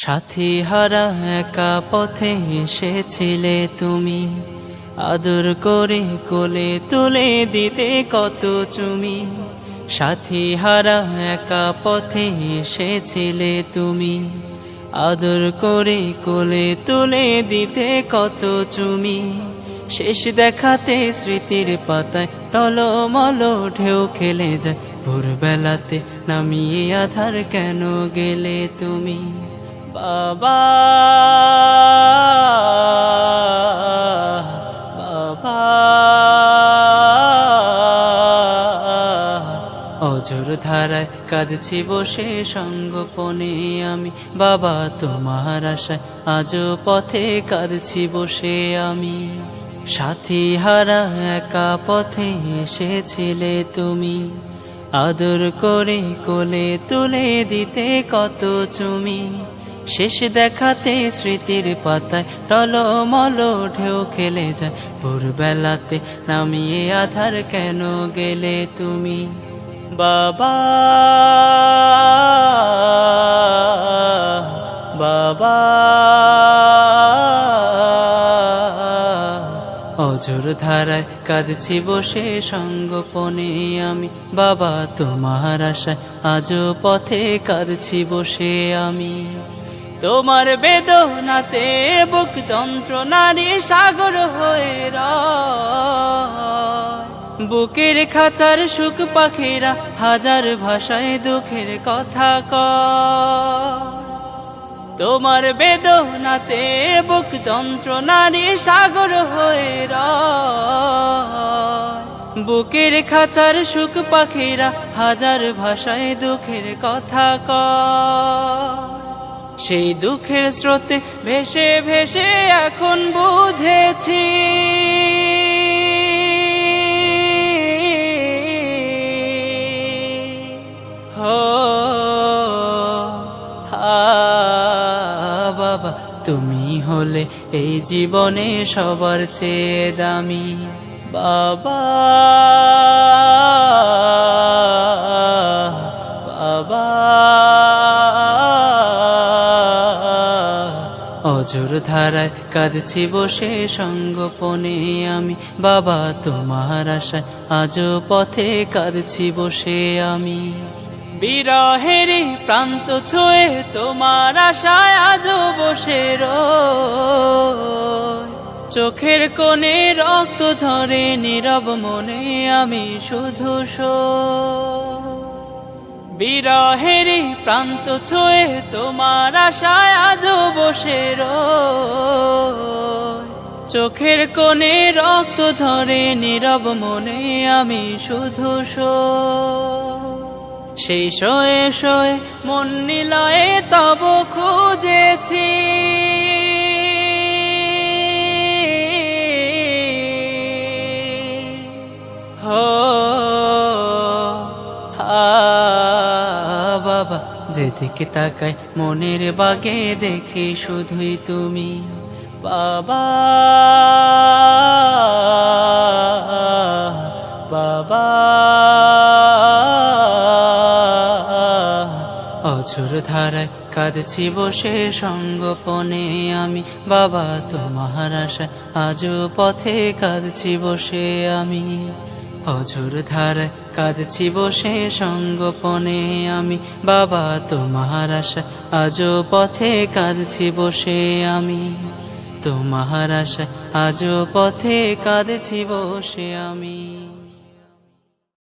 সাথী হারা একা পথে এসেছিলে তুমি। আদর করে কোলে তুলে দিতে কত চুমি। সাথী হারা একা পথে এসেছিলে তুমি। আদর করে কোলে তুলে দিতে কত চুমি। শেষ দেখাতে স্মৃতির পাতায় টলমল ঢেউ খেলে যায়। ভোরবেলাতে নামিয়ে আধার কেন গেলে তুমি? বাবা বাবা। ধারায় কাঁদছি বসে সঙ্গপনে আমি। বাবা, তোমার আশায় আজও পথে কাঁদছি বসে আমি। সাথী হারা একা পথে এসেছিলে তুমি। আদর করে কোলে তুলে দিতে কত চুমি। শেষ দেখাতে স্মৃতির পাতায় টলমল ঢেউ খেলে যায়। ভোরবেলাতে নামিয়ে আধার কেন গেলে তুমি? বাবা বাবা অজর ধারায় কাঁদছি বসে সঙ্গপনে আমি। বাবা, তোমার আশায় আজও পথে কাঁদছি বসে আমি। তোমার বেদনাতে বুক যন্ত্রণারি সাগর হয়ে রয়। বুকের খাঁচার সুখ পাখিরা হাজার ভাষায় দুঃখের কথা ক তোমার বেদনাতে বুক যন্ত্রণারি সাগর হয়ে রয়। বুকের খাঁচার সুখ পাখিরা হাজার ভাষায় দুঃখের কথা কয় সেই দুঃখের স্রোতে ভেসে ভেসে এখন বুঝেছি। বাবা, তুমি হলে এই জীবনে সবার চেয়ে দামি বাবা। বাবা। অজর ধারায় কাঁদছি বসে সঙ্গপনে আমি। বাবা, তোমার আশায় আজও পথে কাঁদছি বসে আমি। বিরহেরই প্রান্ত ছুঁয়ে তোমার আশায় আজও বসে। চোখের কোণে রক্ত ঝরে নীরব মনে আমি শুধু শো বিরহেরই প্রান্ত ছুঁয়ে তোমার আশায় আজও বসে চোখের কোণে রক্ত ঝরে, নীরব মনে আমি শুধু শো সেই শোয়ে শোয়ে মন নিলয়ে তব খুঁজেছি। হা যেদিকে তাকাই, মনের বাগে দেখে শুধুই তুমি। বাবা বাবা, অঝোর ধারায় কাঁদছি বসে সঙ্গপনে আমি। বাবা, তোমার আশায় আজও পথে কাঁদছি বসে আমি। অঝোর ধারায় কাঁদছি বসে সঙ্গপনে আমি। বাবা, তোমার আশা, আজও পথে কাঁদছি বসে আমি। তোমার আশা, আজও পথে কাঁদছি বসে আমি।